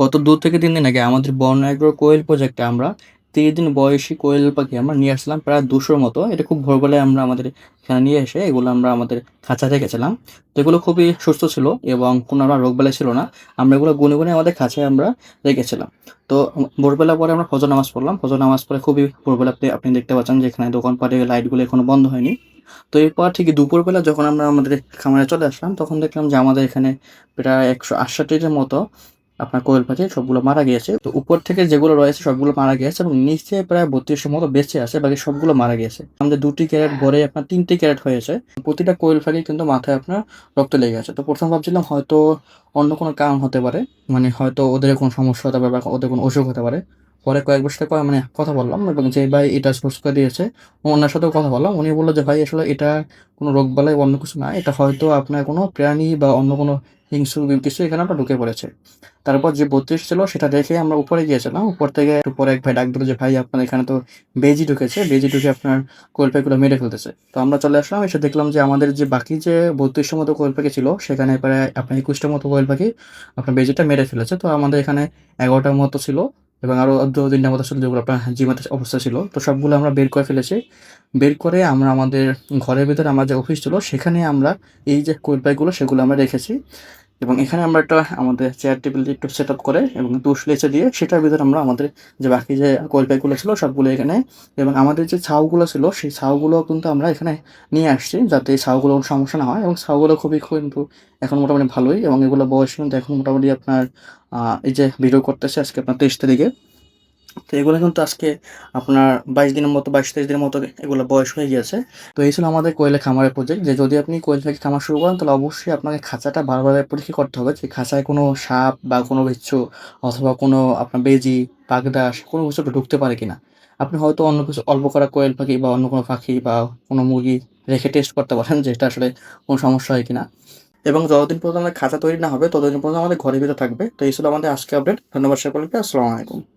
গত দু থেকে তিন দিন আগে আমাদের বন কোয়েল প্রজেক্টে আমরা তিরিশ দিন বয়সী কোয়েল পাখি আমরা নিয়ে আসলাম প্রায় দুশোর মতো। এটা খুব ভোরবেলায় আমরা আমাদের এখানে নিয়ে এসে এগুলো আমরা আমাদের খাঁচা রেখেছিলাম। তো এগুলো খুবই সুস্থ ছিল এবং কোনো আমরা রোগবালাই ছিল না। আমরা এগুলো গুনে গুনে আমাদের খাঁচায় আমরা রেখেছিলাম। তো ভোরবেলা পরে আমরা ফজর নামাজ পড়লাম। ফজর নামাজ পরে খুবই ভোরবেলা আপনি দেখতে পাচ্ছেন যে এখানে দোকানপাটে লাইটগুলো এখনও বন্ধ হয়নি। তো এরপর ঠিক দুপুরবেলা যখন আমরা আমাদের খামারে চলে আসলাম, তখন দেখলাম যে আমাদের এখানে প্রায় একশো আটষট্টির মতো আপনার কোয়েল পাখি, সবগুলো মারা গিয়েছে। তো উপর থেকে যেগুলো রয়েছে, সবগুলো মারা গিয়েছে এবং নিচে প্রায় বত্রিশের মতো বেঁচে আছে, বাকি সবগুলো মারা গিয়েছে। আমাদের দুটি ক্যারেট ভরে আপনার তিনটি ক্যারেট হয়েছে। প্রতিটা কোয়েল পাখি কিন্তু মাথায় আপনার রক্ত লেগে আছে তো প্রথম ভাবছিলাম হয়তো অন্য কোনো কারণ হতে পারে মানে হয়তো ওদের কোনো সমস্যা হতে পারে বা ওদের কোনো অসুখ হতে পারে। পরে কয়েক বছর পর মানে কথা বললাম এবং যে ভাই এটা সুস্থ দিয়েছে ওনার সাথেও কথা বললাম। উনি বলল যে, ভাই, আসলে এটা কোনো রোগ বালাই অন্য কিছু না এটা হয়তো আপনার কোনো প্রাণী বা অন্য কোনো হিংস্র কিছু এখানে আমরা ঢুকে পড়েছে। তারপর যে বত্রিশ ছিল সেটা দেখে আমরা উপরে গিয়েছিলাম। উপর থেকে একটু পরে এক ভাই ডাক দিল যে, ভাই, আপনার এখানে তো বেজি ঢুকেছে। বেজি ঢুকে আপনার কলপেগুলো মেরে ফেলতেছে। তো আমরা চলে আসলাম, এসে দেখলাম যে আমাদের যে বাকি যে বত্রিশটার মতো কোয়েল পাখি ছিল, সেখানে প্রায় আপনার একুশটা মতো কোয়েল পাখি আপনার বেজিটা মেরে ফেলেছে। তো আমাদের এখানে এগারোটার মতো ছিল। এবং আরও দু তিনটার মতো আসলে যেগুলো আপনার জিমাতে অবস্থা ছিল। তো সবগুলো আমরা বের করে ফেলেছি। বের করে আমরা আমাদের ঘরের ভিতরে আমার যে অফিস ছিল, সেখানে আমরা এই যে কোয়েল পাখিগুলো সেগুলো আমরা রেখেছি। এবং এখানে আমরা একটা আমাদের চেয়ার টেবিল একটু সেট আপ করে এবং তুষ লেচে দিয়ে সেটার ভিতরে আমরা আমাদের যে বাকি যে কোয়ালিফাইগুলো ছিল সবগুলো এখানে এবং আমাদের যে ছাউগুলো ছিল সেই ছাউগুলো কিন্তু আমরা এখানে নিয়ে আসছি যাতে এই ছাউগুলো কোনো সমস্যা না হয় এবং ছাউগুলো খুবই কিন্তু এখন মোটামুটি ভালোই এবং এগুলো বয়স কিন্তু এখন মোটামুটি আপনার এই যে ভিডিও করতেছে আজকে আপনার তেইশ তারিখে। তো এগুলো কিন্তু আজকে আপনার বাইশ দিনের মতো, বাইশ তেইশ দিনের মতো এগুলো বয়স হয়ে গিয়েছে। তো এই ছিল আমাদের কোয়েলের খামারের প্রজেক্ট যে যদি আপনি কোয়েল পাখি খামার শুরু করেন, তাহলে অবশ্যই আপনাকে খাঁচাটা ভালোভাবে পরীক্ষা করতে হবে। যে খাঁচায় কোনো সাপ বা কোনো বিচ্ছু অথবা কোনো আপনার বেজি, পাগদাস, কোনো কিছু ঢুকতে পারে কিনা। আপনি হয়তো অন্য কিছু, অল্প করা কোয়েল পাখি বা অন্য কোনো পাখি বা কোনো মুরগি রেখে টেস্ট করতে পারেন যে এটা আসলে কোনো সমস্যা হয় কিনা। এবং যতদিন পর্যন্ত আমাদের খাঁচা তৈরি না হবে, ততদিন পর্যন্ত আমাদের ঘরের ভিতরে থাকবে। তো এই ছিল আমাদের আজকে আপডেট ধন্যবাদ সকলকে। আসসালামু আলাইকুম।